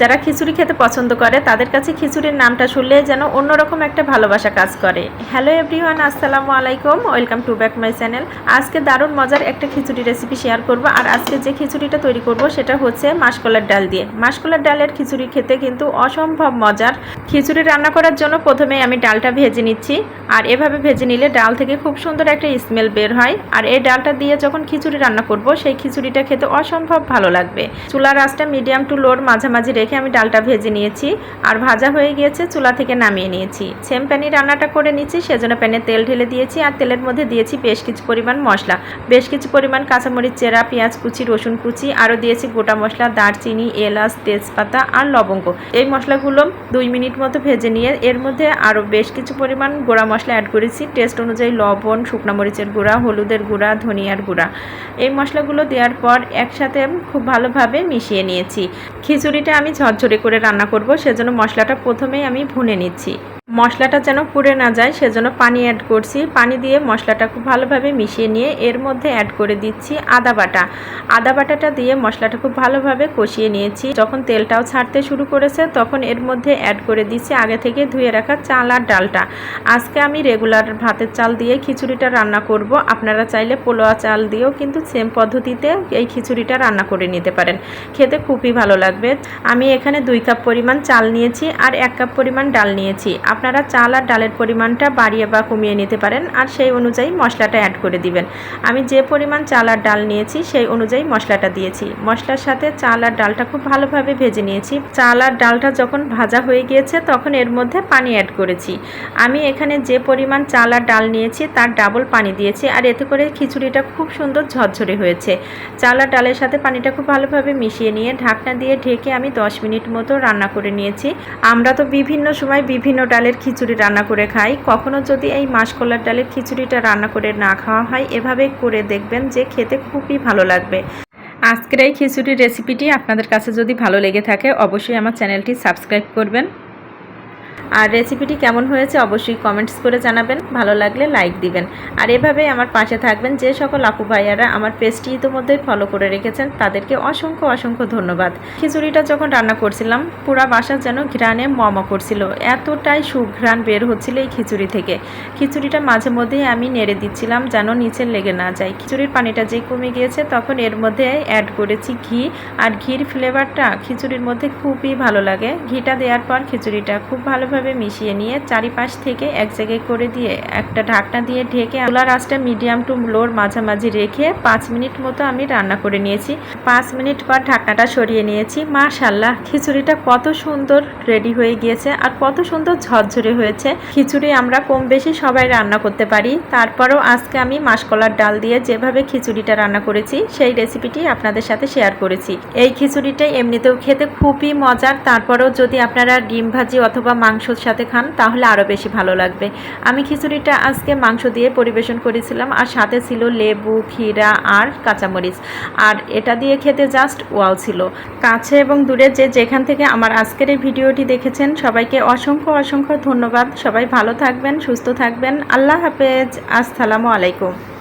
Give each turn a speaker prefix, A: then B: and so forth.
A: যারা খিচুড়ি খেতে পছন্দ করে, তাদের কাছে খিচুড়ির নামটা শুনলে যেন অন্যরকম একটা ভালোবাসা কাজ করে। হ্যালো এভরিওয়ান আসসালামু আলাইকুম welcome to back my channel আজকে দারুণ মজার একটা খিচুড়ি রেসিপি শেয়ার করব, আর আজকে যে খিচুড়িটা তৈরি করব সেটা হচ্ছে মাসকলার ডাল দিয়ে। মাসকলার ডালের খিচুড়ি খেতে কিন্তু অসম্ভব মজার। খিচুড়ি রান্না করার জন্য প্রথমে আমি ডালটা ভেজে নিচ্ছি, আর এভাবে ভেজে নিলে ডাল থেকে খুব সুন্দর একটা স্মেল বের হয়। আর এই ডালটা দিয়ে যখন খিচুড়ি রান্না করব, সেই খিচুড়িটা খেতে অসম্ভব ভালো লাগবে। চুলার আঁচটা মিডিয়াম টু লোর মাঝামাঝি রেখে আমি ডালটা ভেজে নিয়েছি আর ভাজা হয়ে গিয়েছে, চুলা থেকে নামিয়ে নিয়েছি। সেম প্যানি রান্নাটা করে নিচ্ছি, সেজন্য প্যানে তেল ঢেলে দিয়েছি আর তেলের মধ্যে দিয়েছি বেশ কিছু পরিমাণ মশলা। বেশ কিছু পরিমাণ কাঁচামরিচ, চেরা, পেঁয়াজ কুচি, রসুন কুচি, আরও দিয়েছি গোটা মশলা, দারচিনি, এলাচ, তেজপাতা আর লবঙ্গ। এই মশলাগুলো দুই মিনিট মতো ভেজে নিয়ে এর মধ্যে আরও বেশ কিছু পরিমাণ গোড়া মশলা অ্যাড করেছি। টেস্ট অনুযায়ী লবণ, শুকনো মরিচের গুঁড়া, হলুদের গুঁড়া, ধনিয়ার গুঁড়া। এই মশলাগুলো দেওয়ার পর একসাথে খুব ভালোভাবে মিশিয়ে নিয়েছি। খিচুড়িটা আমি ঝরঝরে করে রান্না করব সেজন্য মশলাটা প্রথমেই আমি ভুনে নিচ্ছি। মশলাটা যেন পুড়ে না যায়, সেজন্য পানি অ্যাড করছি। পানি দিয়ে মশলাটা খুব ভালোভাবে মিশিয়ে নিয়ে এর মধ্যে অ্যাড করে দিচ্ছি আদা বাটা। আদা বাটাটা দিয়ে মশলাটা খুব ভালোভাবে কষিয়ে নিয়েছি। যখন তেলটাও ছাড়তে শুরু করেছে, তখন এর মধ্যে অ্যাড করে দিচ্ছি আগে থেকে ধুয়ে রাখা চাল আর ডালটা। আজকে আমি রেগুলার ভাতের চাল দিয়ে খিচুড়িটা রান্না করব। আপনারা চাইলে পোলোয়া চাল দিয়েও কিন্তু সেম পদ্ধতিতে এই খিচুড়িটা রান্না করে নিতে পারেন। খেতে খুবই ভালো লাগবে। আমি এখানে দুই কাপ পরিমাণ চাল নিয়েছি আর এক কাপ পরিমাণ ডাল নিয়েছি। আপনারা চাল আর ডালের পরিমাণটা বাড়িয়ে বা কমিয়ে নিতে পারেন আর সেই অনুযায়ী মশলাটা অ্যাড করে দিবেন। আমি যে পরিমাণ চাল আর ডাল নিয়েছি সেই অনুযায়ী মশলাটা দিয়েছি। মশলার সাথে চাল আর ডালটা খুব ভালোভাবে ভেজে নিয়েছি। চাল আর ডালটা যখন ভাজা হয়ে গিয়েছে তখন এর মধ্যে পানি অ্যাড করেছি। আমি এখানে যে পরিমাণ চাল আর ডাল নিয়েছি তার ডাবল পানি দিয়েছি আর এতে করে খিচুড়িটা খুব সুন্দর ঝরঝরে হয়েছে। চাল আর ডালের সাথে পানিটা খুব ভালোভাবে মিশিয়ে নিয়ে ঢাকনা দিয়ে ঢেকে আমি দশ মিনিট মতো রান্না করে নিয়েছি। আমরা তো বিভিন্ন সময় বিভিন্ন ডালের খিচুড়ি রান্না করে খাই। কখনো যদি এই মাসকলার ডালের খিচুড়িটা রান্না করে না খাওয়া হয়, এভাবে করে দেখবেন যে খেতে খুবই ভালো লাগবে। আজকের এই খিচুড়ির রেসিপিটি আপনাদের কাছে যদি ভালো লেগে থাকে, অবশ্যই আমার চ্যানেলটি সাবস্ক্রাইব করবেন। আর রেসিপিটি কেমন হয়েছে অবশ্যই কমেন্টস করে জানাবেন। ভালো লাগলে লাইক দিবেন। আর এভাবেই আমার পাশে থাকবেন যে সকল আপু ভাইয়ারা আমার পেজটি ইতিমধ্যেই ফলো করে রেখেছেন, তাদেরকে অসংখ্য অসংখ্য ধন্যবাদ। খিচুড়িটা যখন রান্না করছিলাম, পুরা বাসা যেন ঘ্রাণে মমা করছিল। এতটাই সুঘ্রাণ বের হচ্ছিল এই খিচুড়ি থেকে। খিচুড়িটা মাঝে মধ্যেই আমি নেড়ে দিচ্ছিলাম যেন নিচে লেগে না যায়। খিচুড়ির পানিটা যে কমে গিয়েছে, তখন এর মধ্যে অ্যাড করেছি ঘি। আর ঘির ফ্লেভারটা খিচুড়ির মধ্যে খুবই ভালো লাগে। ঘিটা দেওয়ার পর খিচুড়িটা খুব ভালোভাবে মিশিয়ে নিয়ে চারিপাশ থেকে এক জায়গায় করে দিয়ে একটা ঢাকনা দিয়ে ঢেকে চুলার আঁচটা মিডিয়াম টু লোর মাঝামাঝি রেখে পাঁচ মিনিট মতো আমি রান্না করে নিয়েছি। পাঁচ মিনিট পর ঢাকনাটা সরিয়ে নিয়েছি। মাশাল্লাহ খিচুড়িটা কত সুন্দর রেডি হয়ে গিয়েছে আর কত সুন্দর ঝরঝরে হয়েছে। খিচুড়ি আমরা কম বেশি সবাই রান্না করতে পারি। তারপরেও আজকে আমি মাসকলার ডাল দিয়ে যেভাবে খিচুড়িটা রান্না করেছি, সেই রেসিপিটি আপনাদের সাথে শেয়ার করেছি। এই খিচুড়িটা এমনিতেও খেতে খুবই মজার। তারপরেও যদি আপনারা ডিম ভাজি অথবা মাংসর সাথে খান, তাহলে আরও বেশি ভালো লাগবে। আমি খিচুড়িটা আজকে মাংস দিয়ে পরিবেশন করেছিলাম, আর সাথে ছিল লেবু, ক্ষীরা আর কাঁচামরিচ। আর এটা দিয়ে খেতে জাস্ট ওয়াও ছিল। কাছে এবং দূরে যে যেখান থেকে আমার আজকের এই ভিডিওটি দেখেছেন, সবাইকে অসংখ্য অসংখ্য ধন্যবাদ। সবাই ভালো থাকবেন, সুস্থ থাকবেন। আল্লাহ হাফেজ। আসসালামু আলাইকুম।